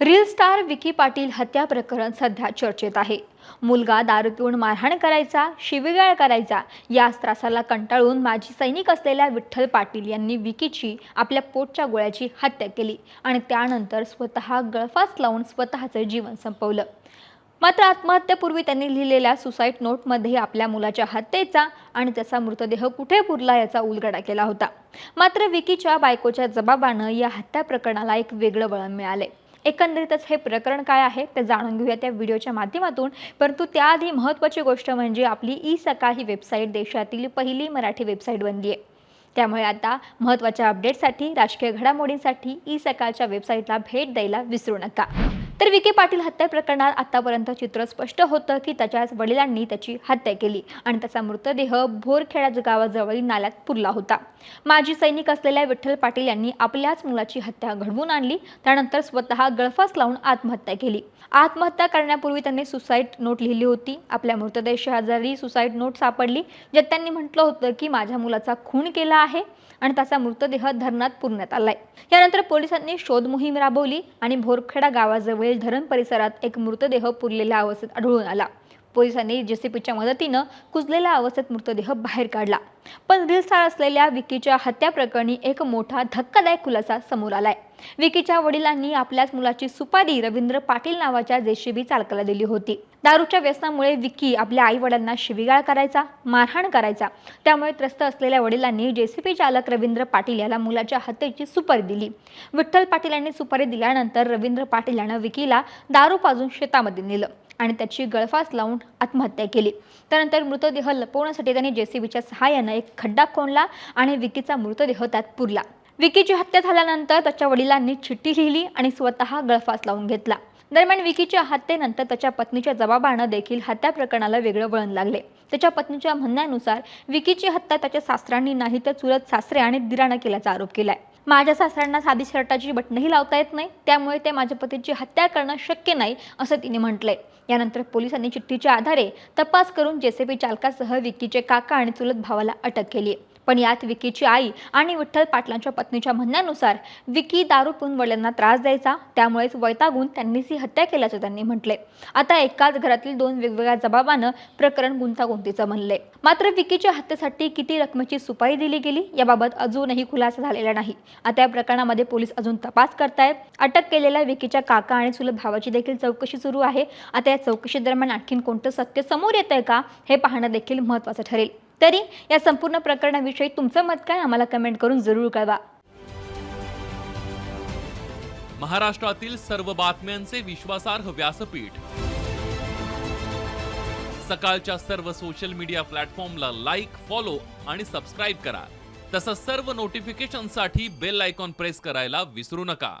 Reel star Vicky Patil हत्या प्रकरण सध्या चर्चेत आहे. मुलगा दारू पिऊन मारहाण करायचा शिवीगाळ करायचा याच त्रासाला कंटाळून माजी सैनिक असलेल्या विठ्ठल पाटील यांनी विकीची आपल्या पोटच्या गोळ्याची हत्या केली आणि त्यानंतर स्वतः गळफास लावून स्वतःचं जीवन संपवलं. मात्र आत्महत्येपूर्वी त्यांनी लिहिलेल्या सुसाईड नोटमध्ये आपल्या मुलाच्या हत्येचा आणि त्याचा मृतदेह कुठे पुरला याचा उलगडा केला होता. मात्र विकीच्या बायकोच्या जबाबानं या हत्या प्रकरणाला एक वेगळं वळण मिळाले एकंदरीतच हे प्रकरण काय आहे ते जाणून घेऊया त्या व्हिडिओच्या माध्यमातून. परंतु त्याआधी महत्त्वाची गोष्ट म्हणजे आपली ई सकाळ ही वेबसाईट देशातील पहिली मराठी वेबसाईट बनली आहे. त्यामुळे आता महत्त्वाच्या अपडेटसाठी राजकीय घडामोडींसाठी ई सकाळच्या वेबसाईटला भेट द्यायला विसरू नका. तर विखे पाटील हत्या प्रकरणात आतापर्यंत चित्र स्पष्ट होतं की त्याच्याच वडिलांनी त्याची हत्या केली आणि त्याचा मृतदेह भोरखेडा गावाजवळील नाल्यात पुरला होता. माजी सैनिक असलेल्या विठ्ठल पाटील यांनी आपल्याच मुलाची हत्या घडवून आणली. त्यानंतर स्वतः गळफास लावून आत्महत्या केली. आत्महत्या करण्यापूर्वी त्यांनी सुसाईड नोट लिहिली होती. आपल्या मृतदेह शेजारी सुसाईड नोट सापडली ज्यात त्यांनी म्हटलं होतं की माझ्या मुलाचा खून केला आहे आणि त्याचा मृतदेह धरणात पुरण्यात आलाय. यानंतर पोलिसांनी शोध मोहीम राबवली आणि भोरखेडा गावाजवळील धरण परिसरात एक मृतदेह पुरलेल्या अवस्थेत आढळून आला. पोलिसांनी जेसीपीच्या मदतीनं कुजलेल्या अवस्थेत मृतदेह बाहेर काढला. पण रील स्टार असलेल्या विकीच्या हत्या प्रकरणी एक मोठा धक्कादायक खुलासा समोर आलाय. विकीच्या वडिलांनी आपल्याच मुलाची सुपारी रवींद्र पाटील नावाच्या जेसीबी चालकाला दिली होती. दारूच्या व्यसनामुळे विकी आपल्या आई वडिलांना शिवीगाळ करायचा मारहाण करायचा. त्यामुळे त्रस्त असलेल्या वडिलांनी जेसीपी चालक रवींद्र पाटील याला मुलाच्या हत्येची सुपारी दिली. विठ्ठल पाटील यांनी सुपारी दिल्यानंतर रवींद्र पाटील यानं विकीला दारू पाजून शेतामध्ये नेलं. आणि त्याची गळफास लावून आत्महत्या केली. त्यानंतर मृतदेह लपवण्यासाठी त्यांनी जेसीबीच्या सहाय्यानं एक खड्डा खोणला आणि विकीचा मृतदेह त्यात पुरला. विकीची हत्या झाल्यानंतर त्याच्या वडिलांनी चिठ्ठी लिहिली आणि स्वतः गळफास लावून घेतला. दरम्यान विकीच्या हत्येनंतर त्याच्या पत्नीच्या जबाबानं देखील हत्या प्रकरणाला वेगळं वळण लागले. त्याच्या पत्नीच्या म्हणण्यानुसार विकीची हत्या त्याच्या सासऱ्यांनी नाही तर चुलत सासरे आणि दिरानं केल्याचा आरोप केलाय. माझ्या सासऱ्यांना साधी शर्टाची बटणंही लावता येत नाही त्यामुळे ते माझ्या पतीची हत्या करणं शक्य नाही असं तिने म्हटलंय. यानंतर पोलिसांनी चिठ्ठीच्या आधारे तपास करून जेसीबी चालकासह विकीचे काका आणि चुलत भावाला अटक केली आहे पण यात विकीची आई आणि विठ्ठल पाटलांच्या पत्नीच्या म्हणण्यानुसार विकी दारू पिऊन वडिलांना त्रास द्यायचा त्यामुळेच वैतागून त्यांनीच ही हत्या केल्याचं त्यांनी म्हटले. आता एकाच घरातील दोन वेगवेगळ्या जबाबानं प्रकरण गुंतागुंतीचं म्हणले मात्र विकीच्या हत्येसाठी किती रकमेची सुपारी दिली गेली याबाबत अजूनही खुलासा झालेला नाही. आता या प्रकरणामध्ये पोलीस अजून तपास करतायत. अटक केलेल्या विकीच्या काका आणि सुलभ भावाची देखील चौकशी सुरू आहे. आता या चौकशी दरम्यान आणखीन कोणतं सत्य समोर येत आहे का हे पाहणं देखील महत्त्वाचं ठरेल. तरी या संपूर्ण प्रकरणाविषयी तुमचं मत काय आम्हाला कमेंट करून जरूर कळवा. महाराष्ट्रातील सर्व बातम्यांचे विश्वासार्ह व्यासपीठ. सकाळच्या सर्व सोशल मीडिया प्लॅटफॉर्मला लाईक फॉलो आणि सबस्क्राईब करा. तसंच सर्व नोटिफिकेशनसाठी बेल आयकॉन प्रेस करायला विसरू नका.